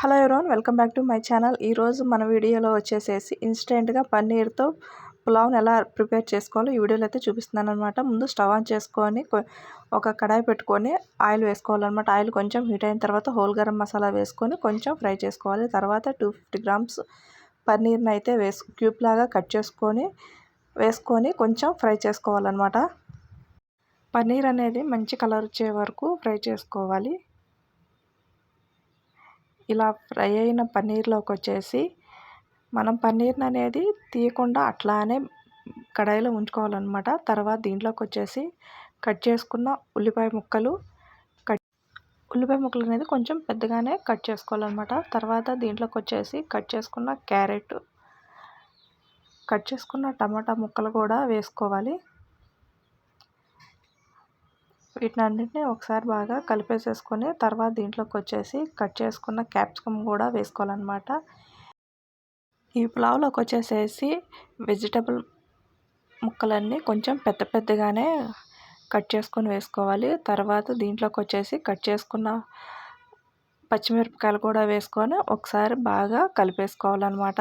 Hello everyone welcome back to my channel. ఈరోజు మన వీడియోలో వచ్చేసేసి ఇన్స్టెంట్గా పన్నీర్తో పులావ్ని ఎలా ప్రిపేర్ చేసుకోవాలో ఈ వీడియోలో అయితే చూపిస్తున్నాను అనమాట ముందు స్టవ్ ఆన్ చేసుకొని ఒక కడాయి పెట్టుకొని ఆయిల్ వేసుకోవాలన్నమాట. ఆయిల్ కొంచెం హీట్ అయిన తర్వాత హోల్ గరం మసాలా వేసుకొని కొంచెం ఫ్రై చేసుకోవాలి. తర్వాత టూ ఫిఫ్టీ గ్రామ్స్ పన్నీర్ని అయితే వేసు క్యూబ్ లాగా కట్ చేసుకొని వేసుకొని కొంచెం ఫ్రై చేసుకోవాలన్నమాట. పన్నీర్ అనేది మంచి కలర్ వచ్చే వరకు ఫ్రై చేసుకోవాలి. ఇలా ఫ్రై అయిన పన్నీర్లోకి వచ్చేసి మనం పన్నీర్ని అనేది తీయకుండా అట్లానే కడాయిలో ఉంచుకోవాలన్నమాట. తర్వాత దీంట్లోకి వచ్చేసి కట్ చేసుకున్న ఉల్లిపాయ ముక్కలు కట్ ఉల్లిపాయ ముక్కలు అనేది కొంచెం పెద్దగానే కట్ చేసుకోవాలన్నమాట. తర్వాత దీంట్లోకి వచ్చేసి కట్ చేసుకున్న క్యారెట్ కట్ చేసుకున్న టమాటా ముక్కలు కూడా వేసుకోవాలి. వీటినన్నింటినీ ఒకసారి బాగా కలిపేసేసుకొని తర్వాత దీంట్లోకి వచ్చేసి కట్ చేసుకున్న క్యాప్సికమ్ కూడా వేసుకోవాలన్నమాట. ఈ పులావ్లోకి వచ్చేసేసి వెజిటబుల్ ముక్కలన్నీ కొంచెం పెద్ద పెద్దగానే కట్ చేసుకొని వేసుకోవాలి. తర్వాత దీంట్లోకి వచ్చేసి కట్ చేసుకున్న పచ్చిమిరపకాయలు కూడా వేసుకొని ఒకసారి బాగా కలిపేసుకోవాలన్నమాట.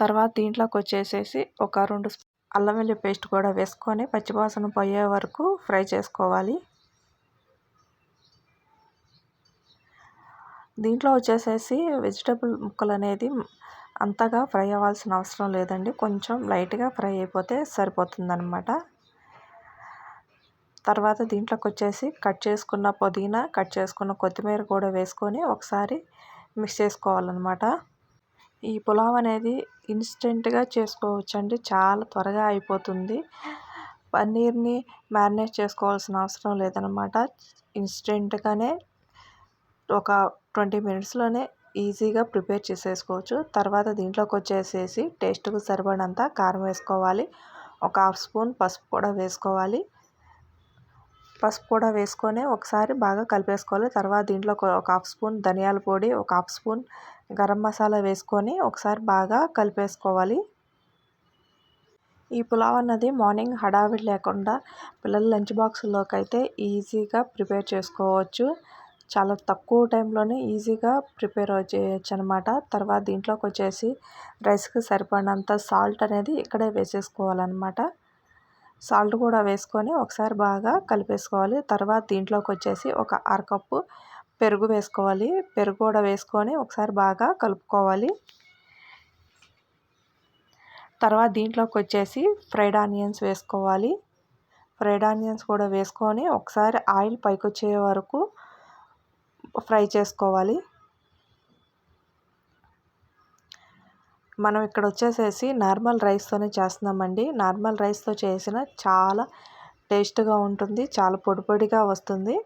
తర్వాత దీంట్లోకి వచ్చేసేసి ఒక రెండు అల్లం వెల్లి పేస్ట్ కూడా వేసుకొని పచ్చివాసన పోయే వరకు ఫ్రై చేసుకోవాలి. దీంట్లో వచ్చేసేసి వెజిటబుల్ ముక్కలు అనేది అంతగా ఫ్రై అవ్వాల్సిన అవసరం లేదండి. కొంచెం లైట్గా ఫ్రై అయిపోతే సరిపోతుందనమాట తర్వాత దీంట్లోకి వచ్చేసి కట్ చేసుకున్న పుదీనా కట్ చేసుకున్న కొత్తిమీర కూడా వేసుకొని ఒకసారి మిక్స్ చేసుకోవాలన్నమాట. ఈ పులావ్ అనేది ఇన్స్టెంట్గా చేసుకోవచ్చండి. చాలా త్వరగా అయిపోతుంది. పన్నీర్ని మ్యారినేట్ చేసుకోవాల్సిన అవసరం లేదనమాట ఇన్స్టెంట్గానే ఒక ట్వంటీ మినిట్స్లోనే ఈజీగా ప్రిపేర్ చేసేసుకోవచ్చు. తర్వాత దీంట్లోకి వచ్చేసేసి టేస్ట్కు సరిపడినంత కారం వేసుకోవాలి. ఒక హాఫ్ స్పూన్ పసుపు కూడా వేసుకోవాలి. పసుపు కూడా వేసుకొని ఒకసారి బాగా కలిపేసుకోవాలి. తర్వాత దీంట్లో ఒక హాఫ్ స్పూన్ ధనియాల పొడి ఒక హాఫ్ స్పూన్ గరం మసాలా వేసుకొని ఒకసారి బాగా కలిపేసుకోవాలి. ఈ పులావ్ అన్నది మార్నింగ్ హడావిడి లేకుండా పిల్లల లంచ్ బాక్స్లోకి అయితే ఈజీగా ప్రిపేర్ చేసుకోవచ్చు. చాలా తక్కువ టైంలోనే ఈజీగా ప్రిపేర్ చేయొచ్చు అనమాట తర్వాత దీంట్లోకి వచ్చేసి రైస్కి సరిపడినంత సాల్ట్ అనేది ఇక్కడే వేసేసుకోవాలన్నమాట సాల్ట్ కూడా వేసుకొని ఒకసారి బాగా కలిపేసుకోవాలి. తర్వాత దీంట్లోకి వచ్చేసి ఒక అరకప్పు పెరుగు వేసుకోవాలి. పెరుగు కూడా వేసుకొని ఒకసారి బాగా కలుపుకోవాలి. తర్వాత దీంట్లోకి వచ్చేసి ఫ్రైడ్ ఆనియన్స్ వేసుకోవాలి. ఫ్రైడ్ ఆనియన్స్ కూడా వేసుకొని ఒకసారి ఆయిల్ పైకి వచ్చే వరకు ఫ్రై చేసుకోవాలి. మనం ఇక్కడ వచ్చేసేసి నార్మల్ రైస్తోనే చేస్తున్నామండి. నార్మల్ రైస్తో చేసిన చాలా టేస్ట్గా ఉంటుంది చాలా పొడి పొడిగా వస్తుంది.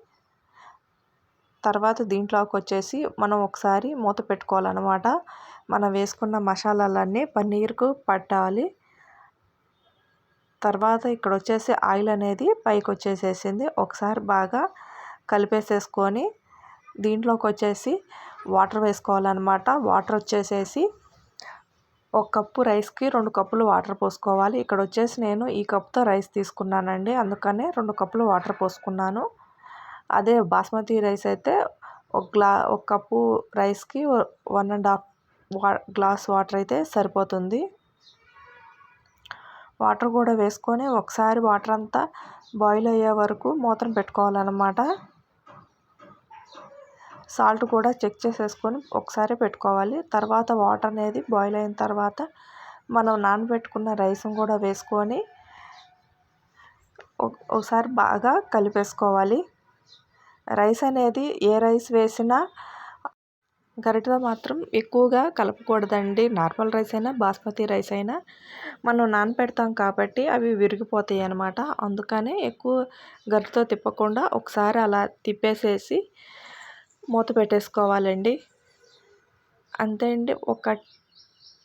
తర్వాత దీంట్లోకి వచ్చేసి మనం ఒకసారి మూత పెట్టుకోవాలన్నమాట. మనం వేసుకున్న మసాలాలన్నీ పన్నీర్కు పట్టాలి. తర్వాత ఇక్కడ వచ్చేసి ఆయిల్ అనేది పైకి వచ్చేసేసింది ఒకసారి బాగా కలిపేసేసుకొని దీంట్లోకి వచ్చేసి వాటర్ వేసుకోవాలన్నమాట. వాటర్ వచ్చేసేసి ఒక కప్పు రైస్కి రెండు కప్పులు వాటర్ పోసుకోవాలి. ఇక్కడ వచ్చేసి నేను ఈ కప్తో రైస్ తీసుకున్నానండి. అందుకనే రెండు కప్పులు వాటర్ పోసుకున్నాను. అదే బాస్మతి రైస్ అయితే ఒక గ్లా ఒక కప్పు రైస్కి వన్ అండ్ హాఫ్ వా గ్లాస్ వాటర్ అయితే సరిపోతుంది. వాటర్ కూడా వేసుకొని ఒకసారి వాటర్ అంతా బాయిల్ అయ్యే వరకు మూతను పెట్టుకోవాలన్నమాట. సాల్ట్ కూడా చెక్ చేసేసుకొని ఒకసారి పెట్టుకోవాలి. తర్వాత వాటర్ అనేది బాయిల్ అయిన తర్వాత మనం నానబెట్టుకున్న రైస్ని కూడా వేసుకొని ఒకసారి బాగా కలిపేసుకోవాలి. రైస్ అనేది ఏ రైస్ వేసినా గరిటతో మాత్రం ఎక్కువగా కలపకూడదండి. నార్మల్ రైస్ అయినా బాస్మతి రైస్ అయినా మనం నానపెడతాం కాబట్టి అవి విరిగిపోతాయి అన్నమాట. అందుకనే ఎక్కువ గరిటతో తిప్పకుండా ఒకసారి అలా తిప్పేసేసి మూత పెట్టేసుకోవాలండి. అంతే అండి ఒక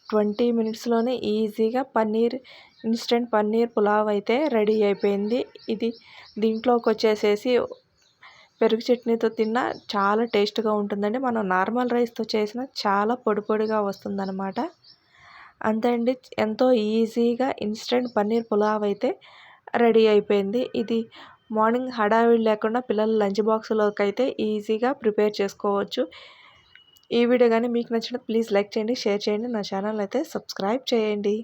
ట్వంటీ మినిట్స్లోనే ఈజీగా పన్నీర్ ఇన్స్టెంట్ పన్నీర్ పులావ్ అయితే రెడీ అయిపోయింది. ఇది దీంట్లోకి వచ్చేసేసి పెరుగు చట్నీతో తిన్నా చాలా టేస్ట్గా ఉంటుందండి. మనం నార్మల్ రైస్తో చేసిన చాలా పొడి పొడిగా వస్తుందన్నమాట. అంతే అండి ఎంతో ఈజీగా ఇన్స్టెంట్ పన్నీర్ పులావ్ అయితే రెడీ అయిపోయింది. ఇది మార్నింగ్ హడావిడి లేకుండా పిల్లల లంచ్ బాక్స్లోకి అయితే ఈజీగా ప్రిపేర్ చేసుకోవచ్చు. ఈ వీడియో కానీ మీకు నచ్చిన ప్లీజ్ లైక్ చేయండి షేర్ చేయండి. నా ఛానల్ అయితే సబ్స్క్రైబ్ చేయండి.